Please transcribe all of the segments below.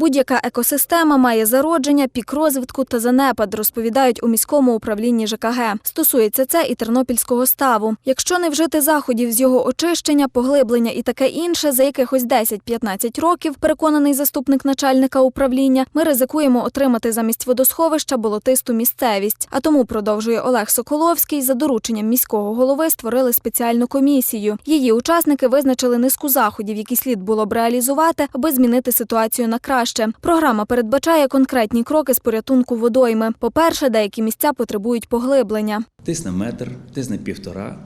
Будь-яка екосистема має зародження, пік розвитку та занепад, розповідають у міському управлінні ЖКГ. Стосується це і тернопільського ставу. Якщо не вжити заходів з його очищення, поглиблення і таке інше, за якихось 10-15 років, переконаний заступник начальника управління, ми ризикуємо отримати замість водосховища болотисту місцевість. А тому продовжує Олег Соколовський. За дорученням міського голови створили спеціальну комісію. Її учасники визначили низку заходів, які слід було б реалізувати, аби змінити ситуацію на краще. Програма передбачає конкретні кроки з порятунку водойми. По-перше, деякі місця потребують поглиблення. Десь на метр, на півтора.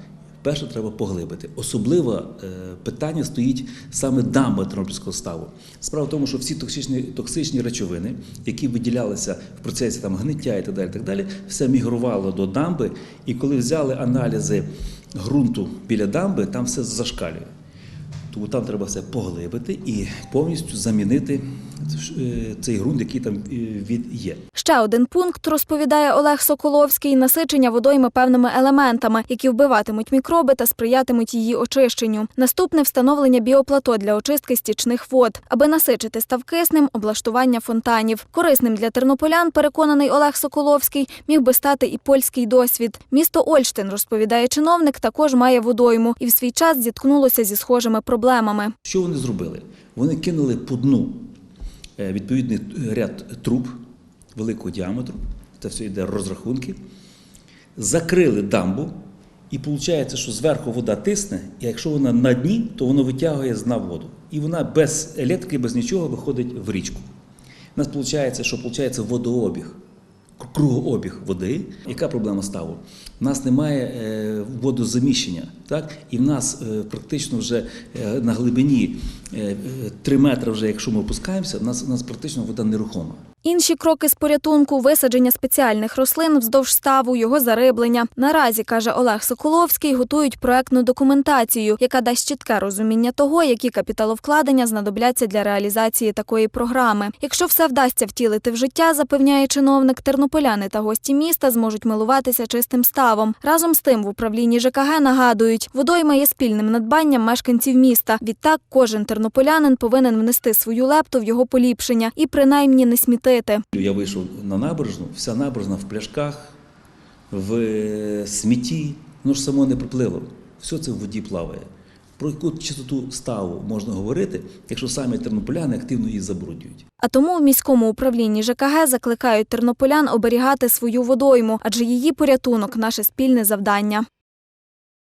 Перше треба поглибити. Особливе питання стоїть саме дамби Тернопільського ставу. Справа в тому, що всі токсичні, токсичні речовини, які виділялися в процесі там, гниття і так далі, так далі, все мігрувало до дамби. І коли взяли аналізи ґрунту біля дамби, там все зашкалює. Тому там треба все поглибити і повністю замінити цей ґрунт, який там е, від є. Ще один пункт розповідає Олег Соколовський: насичення водойми певними елементами, які вбиватимуть мікроби та сприятимуть її очищенню. Наступне встановлення біоплато для очистки стічних вод, аби насичити став киснем, облаштування фонтанів. Корисним для тернополян, переконаний Олег Соколовський, міг би стати і польський досвід. Місто Ольштин, розповідає чиновник, також має водойму і в свій час зіткнулося зі схожими проблемами. Що вони зробили? Вони кинули по дну е, відповідний ряд труб великого діаметру, це все йде розрахунки, закрили дамбу, і виходить, що зверху вода тисне, і якщо вона на дні, то воно витягує з дна воду. І вона без електрики, без нічого виходить в річку. У нас виходить, що виходить водообіг, кругообіг води. Яка проблема ставу? У нас немає е, водозаміщення, так? і в нас е, практично вже е, на глибині 3 метри, вже, якщо ми опускаємося, у нас, у нас практично вода нерухома. Інші кроки з порятунку висадження спеціальних рослин вздовж ставу, його зариблення. Наразі каже Олег Соколовський, готують проектну документацію, яка дасть чітке розуміння того, які капіталовкладення знадобляться для реалізації такої програми. Якщо все вдасться втілити в життя, запевняє чиновник, тернополяни та гості міста зможуть милуватися чистим ставом. Разом з тим в управлінні ЖКГ нагадують, водойма є спільним надбанням мешканців міста. Відтак, кожен тернополянин повинен внести свою лепту в його поліпшення і принаймні не смітити. Я вийшов на набережну, вся набережна в пляшках, в смітті, воно ж само не приплило. Все це в воді плаває. Про яку чистоту ставу можна говорити, якщо самі тернополяни активно її забруднюють. А тому в міському управлінні ЖКГ закликають тернополян оберігати свою водойму, адже її порятунок наше спільне завдання.